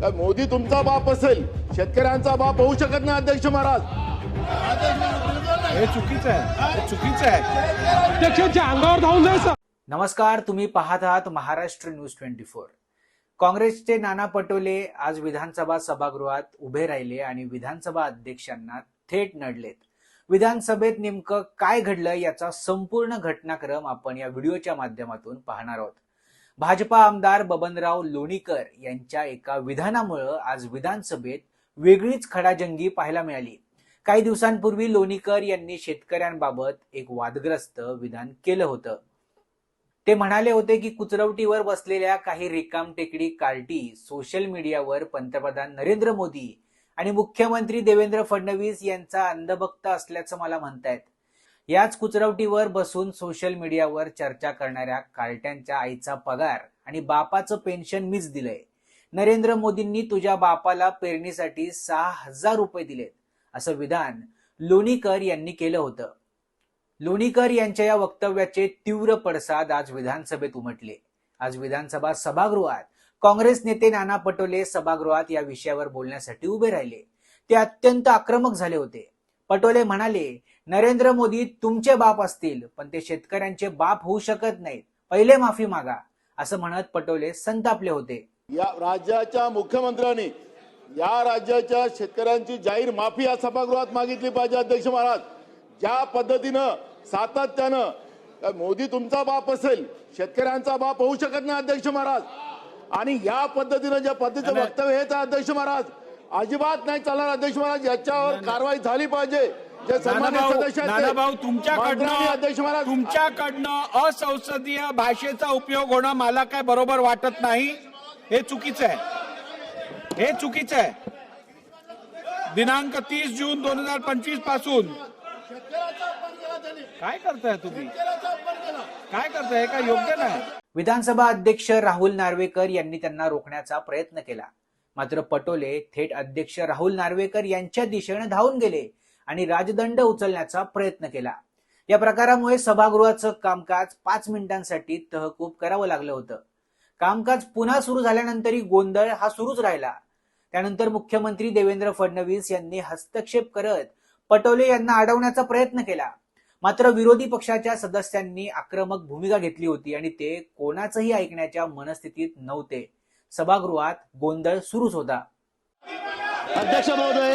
का मोदी तुमचा बाप असेल शेतकऱ्यांचा बाप होऊ शकत नाही अध्यक्ष महाराज. हे चुकीचं आहे. चुकीचं आहे. अध्यक्षांच्या अंगावर धावून जायचं. नमस्कार तुम्ही पाहत आहात महाराष्ट्र न्यूज ट्वेंटी फोर. काँग्रेसचे नाना पटोले आज विधानसभा सभागृहात उभे राहिले आणि विधानसभा अध्यक्षांना थेट नडलेत. विधानसभेत नेमकं काय घडलं याचा संपूर्ण घटनाक्रम आपण या व्हिडिओच्या माध्यमातून पाहणार आहोत. भाजपा आमदार बबनराव लोणीकर यांच्या एका विधानामुळं आज विधानसभेत वेगळीच खडाजंगी पाहायला मिळाली. काही दिवसांपूर्वी लोणीकर यांनी शेतकऱ्यांबाबत एक वादग्रस्त विधान केलं होतं. ते म्हणाले होते की कुचरवटीवर बसलेल्या काही रिकाम टेकडी कार्टी सोशल मीडियावर पंतप्रधान नरेंद्र मोदी आणि मुख्यमंत्री देवेंद्र फडणवीस यांचा अंधभक्त असल्याचं मला म्हणतायत. याच कुचरवटीवर बसून सोशल मीडियावर चर्चा करणाऱ्या कार्ट्यांच्या आईचा पगार आणि बापाचं पेन्शन मीच दिलंय. नरेंद्र मोदींनी तुझ्या बापाला पेरणीसाठी सहा हजार रुपये दिलेत असं विधान लोणीकर यांनी केलं होतं. लोणीकर यांच्या या वक्तव्याचे तीव्र पडसाद आज विधानसभेत उमटले. आज विधानसभा सभागृहात काँग्रेस नेते नाना पटोले सभागृहात या विषयावर बोलण्यासाठी उभे राहिले. ते अत्यंत आक्रमक झाले होते. पटोले म्हणाले नरेंद्र मोदी तुमचे बाप असतील पण ते शेतकऱ्यांचे बाप होऊ शकत नाहीत. पहिले माफी मागा असं म्हणत पटोले संतापले होते. या राज्याच्या मुख्यमंत्र्यांनी या राज्याच्या शेतकऱ्यांची जाहीर माफी या सभागृहात मागितली पाहिजे अध्यक्ष महाराज. ज्या पद्धतीनं सातत्यानं मोदी तुमचा बाप असेल शेतकऱ्यांचा बाप होऊ शकत नाही अध्यक्ष महाराज. आणि या पद्धतीनं ज्या पद्धतीचं. वक्तव्य हेच आहे अध्यक्ष महाराज अजिबात नाही चालणार अध्यक्ष महाराज याच्यावर कारवाई झाली पाहिजे. नानाभाऊ तुमच्याकडनं तुमच्याकडनं असंसदीय भाषेचा उपयोग होणं मला काय बरोबर वाटत नाही हे चुकीचं आहे. हे चुकीचं आहे. दिनांक तीस जून दोन हजार पंचवीसपासून काय करताय तुम्ही? काय करताय? हे काय योग्य नाही. विधानसभा अध्यक्ष राहुल नार्वेकर यांनी त्यांना रोखण्याचा प्रयत्न केला. मात्र पटोले थेट अध्यक्ष राहुल नार्वेकर यांच्या दिशेने धावून गेले. आणि राजदंड उचलण्याचा प्रयत्न केला. या प्रकारामुळे सभागृहाचं कामकाज पाच मिनिटांसाठी तहकूब करावं लागलं होतं. कामकाज पुन्हा सुरू झाल्यानंतरही गोंधळ हा सुरूच राहिला. त्यानंतर मुख्यमंत्री देवेंद्र फडणवीस यांनी हस्तक्षेप करत पटोले यांना अडवण्याचा प्रयत्न केला. मात्र विरोधी पक्षाच्या सदस्यांनी आक्रमक भूमिका घेतली होती आणि ते कोणाचंही ऐकण्याच्या मनस्थितीत नव्हते. सभागृहात गोंधळ सुरूच होता. अध्यक्ष महोदय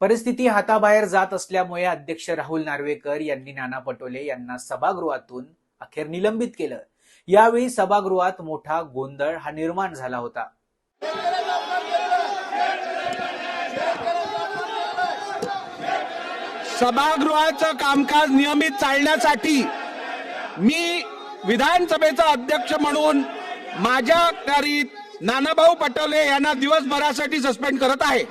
परिस्थिती हाताबाहेर जात असल्यामुळे अध्यक्ष राहुल नार्वेकर यांनी नाना पटोले यांना सभागृहातून अखेर निलंबित केलं. यावेळी सभागृहात मोठा गोंधळ हा निर्माण झाला होता. सभागृहाचं कामकाज नियमित चालण्यासाठी मी विधानसभेचा अध्यक्ष म्हणून माझ्या कारी नानाभाऊ पटोले यांना दिवसभरासाठी सस्पेंड करत आहे.